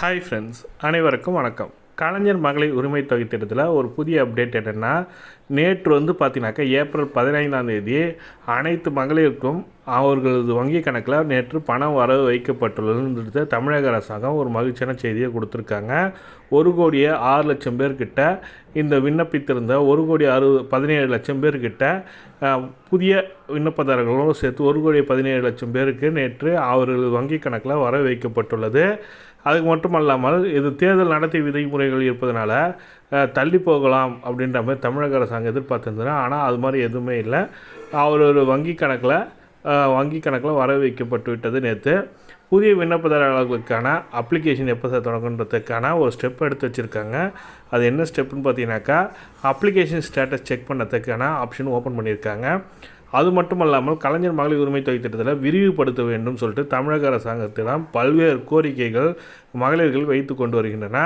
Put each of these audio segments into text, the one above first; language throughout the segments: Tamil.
ஹாய் ஃப்ரெண்ட்ஸ் அனைவருக்கும் வணக்கம். கலைஞர் மகளிர் உரிமை தொகை திட்டத்தில் ஒரு புதிய அப்டேட் என்னென்னா நேற்று வந்து பார்த்தீங்கன்னாக்கா ஏப்ரல் பதினைந்தாம் தேதி அனைத்து மகளிருக்கும் அவர்களது வங்கி கணக்கில் நேற்று பணம் வரவு வைக்கப்பட்டுள்ளதுன்றது தமிழக அரசாங்கம் ஒரு மகிழ்ச்சியான செய்தியை கொடுத்துருக்காங்க. ஒரு கோடியே ஆறு லட்சம் பேர்கிட்ட இந்த விண்ணப்பித்திருந்த ஒரு கோடி அறுபது பதினேழு லட்சம் பேர்கிட்ட புதிய விண்ணப்பதாரர்களும் சேர்த்து ஒரு கோடி பதினேழு லட்சம் பேருக்கு நேற்று அவர்களது வங்கி கணக்கில் வரவு வைக்கப்பட்டுள்ளது. அதுக்கு மட்டுமல்லாமல் இது தேர்தல் நடத்தை விதிமுறைகள் இருப்பதனால தள்ளி போகலாம் அப்படின்ற மாதிரி தமிழக அரசாங்கம் எதிர்பார்த்துருந்தது ஆனால் அது மாதிரி எதுவுமே இல்லை. அவர் ஒரு வங்கி கணக்கில் வங்கி கணக்கில் வர வைக்கப்பட்டு விட்டது நேற்று புதிய விண்ணப்பதாரர்களுக்கான அப்ளிகேஷன் எப்போ சார் தொடங்குன்றதுக்கான ஒரு ஸ்டெப் எடுத்து வச்சுருக்காங்க. அது என்ன ஸ்டெப்புன்னு பார்த்தீங்கன்னாக்கா அப்ளிகேஷன் ஸ்டேட்டஸ் செக் பண்ணதுக்கான ஆப்ஷன் ஓப்பன் பண்ணியிருக்காங்க. அது மட்டும் இல்லாமல் கலைஞர் மகளிர் உரிமை தொகை திட்டத்தில் விரிவுபடுத்த வேண்டும் சொல்லிட்டு தமிழக அரசாங்கத்திடம் பல்வேறு கோரிக்கைகள் மகளிர்கள் வைத்து கொண்டு வருகின்றன.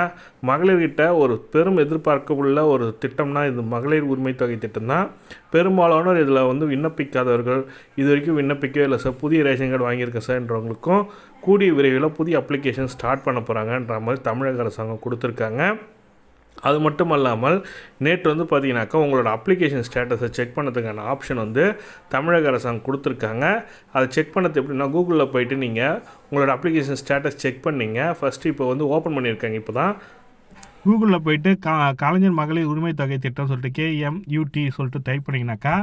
மகளிர்கிட்ட ஒரு பெரும் எதிர்பார்க்கவுள்ள ஒரு திட்டம்னா இது மகளிர் உரிமை தொகை திட்டம் தான். பெரும்பாலானோர் இதில் வந்து விண்ணப்பிக்காதவர்கள் இது வரைக்கும் விண்ணப்பிக்கவே இல்லை சார். புதிய ரேஷன் கார்டு வாங்கியிருக்கேன் சார்ன்றவங்களுக்கும் கூடிய விரைவில் புதிய அப்ளிகேஷன் ஸ்டார்ட் பண்ண போகிறாங்கன்ற மாதிரி தமிழக அரசாங்கம் கொடுத்துருக்காங்க. அது மட்டும் அல்லாமல் நேற்று வந்து பார்த்தீங்கன்னாக்கா உங்களோட அப்ளிகேஷன் ஸ்டேட்டஸை செக் பண்ணதுக்கான ஆப்ஷன் வந்து தமிழக அரசாங்கம் கொடுத்துருக்காங்க. அதை செக் பண்ணது எப்படின்னா கூகுளில் போயிட்டு நீங்கள் உங்களோட அப்ளிகேஷன் ஸ்டேட்டஸ் செக் பண்ணீங்க. ஃபஸ்ட்டு இப்போ வந்து ஓப்பன் பண்ணியிருக்காங்க இப்போ தான் கூகுளில் போயிட்டு கா கலைஞர் மகளிர் உரிமை தொகை திட்டம் சொல்லிட்டு கேஎம்யூடி சொல்லிட்டு டைப் பண்ணிங்கனாக்கா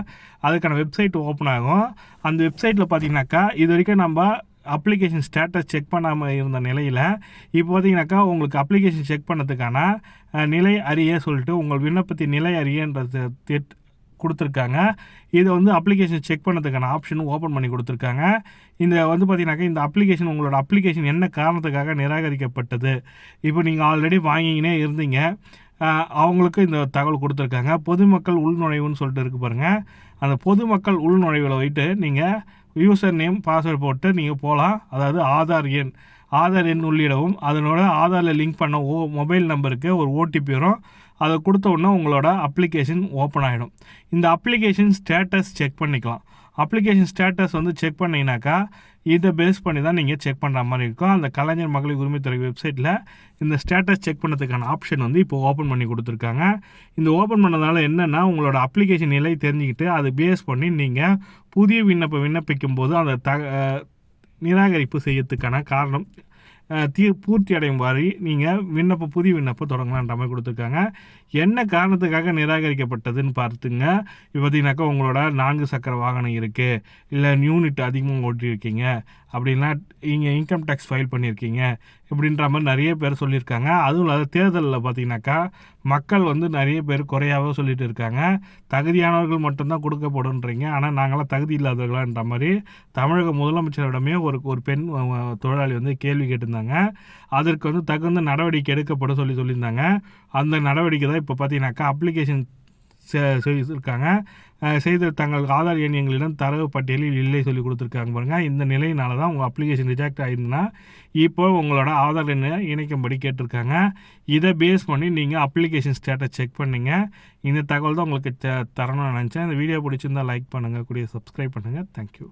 அதுக்கான வெப்சைட் ஓப்பன் ஆகும். அந்த வெப்சைட்டில் பார்த்தீங்கன்னாக்கா இது வரைக்கும் நம்ம அப்ளிகேஷன் ஸ்டேட்டஸ் செக் பண்ணாமல் இருந்த நிலையில் இப்போ பார்த்தீங்கன்னாக்கா உங்களுக்கு அப்ளிகேஷன் செக் பண்ணதுக்கான நிலை அறிய சொல்லிட்டு உங்கள் விண்ணப்பத்தின் நிலை அறியன்றது கொடுத்துருக்காங்க. இதை வந்து அப்ளிகேஷன் செக் பண்ணதுக்கான ஆப்ஷனும் ஓப்பன் பண்ணி கொடுத்துருக்காங்க. இந்த வந்து பார்த்தீங்கன்னாக்கா இந்த அப்ளிகேஷன் உங்களோட அப்ளிகேஷன் என்ன காரணத்துக்காக நிராகரிக்கப்பட்டது? இப்போ நீங்கள் ஆல்ரெடி வாங்கினே இருந்தீங்க. அவங்களுக்கு இந்த தகவல் கொடுத்துருக்காங்க. பொதுமக்கள் உள்நுழைவுன்னு சொல்லிட்டு இருக்கு பாருங்கள் அந்த பொதுமக்கள் உள்நுழைவில் போயிட்டு நீங்கள் யூசர் நேம் பாஸ்வேர்ட் போட்டு நீங்கள் போகலாம் அதாவது ஆதார் எண். ஆதார் எண் உள்ளிடவும். அதனோட ஆதாரில் லிங்க் பண்ண ஓ மொபைல் நம்பருக்கு ஒரு ஓடிபி வரும். அதை கொடுத்த உடனே உங்களோட அப்ளிகேஷன் ஓப்பன் ஆகிடும் இந்த அப்ளிகேஷன் ஸ்டேட்டஸ் செக் பண்ணிக்கலாம். அப்ளிகேஷன் ஸ்டேட்டஸ் வந்து செக் பண்ணிங்கனாக்கா இதை பேஸ் பண்ணி தான் நீங்கள் செக் பண்ணுற மாதிரி இருக்கும். அந்த கலைஞர் மகளிர் உரிமைத்துறை வெப்சைட்டில் இந்த ஸ்டேட்டஸ் செக் பண்ணதுக்கான ஆப்ஷன் வந்து இப்போ ஓப்பன் பண்ணி கொடுத்துருக்காங்க. இந்த ஓப்பன் பண்ணதால் என்னென்னா உங்களோட அப்ளிகேஷன் நிலை தெரிஞ்சுக்கிட்டு அதை பேஸ் பண்ணி நீங்கள் புதிய விண்ணப்பம் விண்ணப்பிக்கும் போது அந்த த நிராகரிப்பு செய்யறதுக்கான காரணம் தீ பூர்த்தி அடையும் மாதிரி நீங்கள் விண்ணப்பம் புதிய விண்ணப்பம் தொடங்கலான்ற மாதிரி கொடுத்துருக்காங்க. என்ன காரணத்துக்காக நிராகரிக்கப்பட்டதுன்னு பார்த்துங்க. இப்போ பார்த்தீங்கன்னாக்கா உங்களோட நான்கு சக்கர வாகனம் இருக்குது இல்லை யூனிட் அதிகமாக ஓட்டியிருக்கீங்க. அப்படின்னா நீங்கள் இன்கம் டேக்ஸ் ஃபைல் பண்ணியிருக்கீங்க. இப்படின்ற மாதிரி நிறைய பேர் சொல்லியிருக்காங்க. அதுவும் இல்லாத தேர்தலில் பார்த்தீங்கன்னாக்கா மக்கள் வந்து நிறைய பேர் குறையாகவே சொல்லிட்டு இருக்காங்க. தகுதியானவர்கள் மட்டும்தான் கொடுக்கப்படுன்றீங்க. ஆனால் நாங்களாம் தகுதி இல்லாதவர்களான்ற மாதிரி தமிழக முதலமைச்சரிடமே ஒரு ஒரு பெண் தொழிலாளி வந்து கேள்வி கேட்டிருந்தாங்க. அதற்கு வந்து தகுந்த நடவடிக்கை எடுக்கப்பட சொல்லி சொல்லியிருந்தாங்க. அந்த நடவடிக்கை தான் இப்போ பார்த்தீங்கன்னாக்கா அப்ளிகேஷன் செய்திருக்காங்க. செய்த தங்கள் ஆதார் எண் எங்களிடம் தரவு பட்டியலில் இல்லை சொல்லி கொடுத்துருக்காங்க பாருங்கள் இந்த நிலையினால தான் உங்கள் அப்ளிகேஷன் ரிஜெக்ட் ஆயிருந்ததுன்னா இப்போ உங்களோட ஆதார் எண்ணை இணைக்கும்படி கேட்டிருக்காங்க. இதை பேஸ் பண்ணி நீங்கள் அப்ளிகேஷன் ஸ்டேட்டஸ் செக் பண்ணீங்க. இந்த தகவல் தான் உங்களுக்கு த- தரணும்னு நினச்சேன். இந்த வீடியோ பிடிச்சிருந்தா லைக் பண்ணுங்கள் கூடிய சப்ஸ்கிரைப் பண்ணுங்கள் தேங்க்யூ